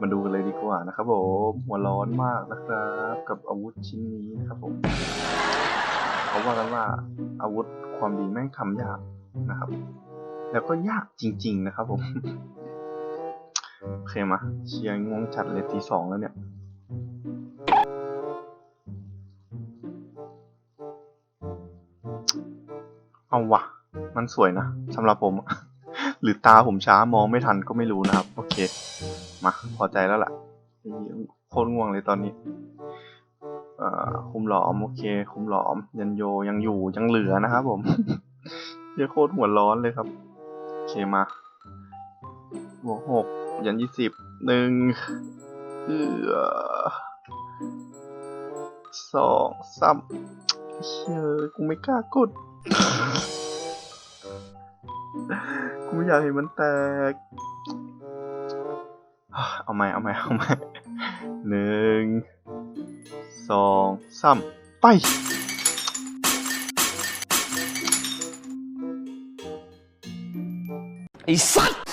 มาดูกันเลยดีกว่านะครับผมหัวร้อนมากนะครับ กับอาวุธชิ้นนี้นะครับผมเขาว่ากันว่าอาวุธความดีแม่งทำยากนะครับ แล้วก็ยากจริง ๆ นะครับผมโอเคมาเชียร์งงจัดเลยตีสองแล้วเนี่ยเอาวะมันสวยนะสำหรับผม หรือตาผมช้ามองไม่ทันก็ไม่รู้นะครับ โอเค มาพอใจแล้วล่ะโคตรง่วงเลยตอนนี้คุมหลอมโอเค คุมหลอม ยันโยยังอยู่ยังเหลือนะครับผมเหี้ยโคตรหัวร้อนเลยครับ โอเคมาบวกหกยันยี่สิบหนึ่งเออสองสามเชื่อกูไม่กล้ากด กูอยากเห็นมันแตก เอาใหม่เอาใหม่เอาใหม่หนึ่งสองสามไป ไอ้สัตว์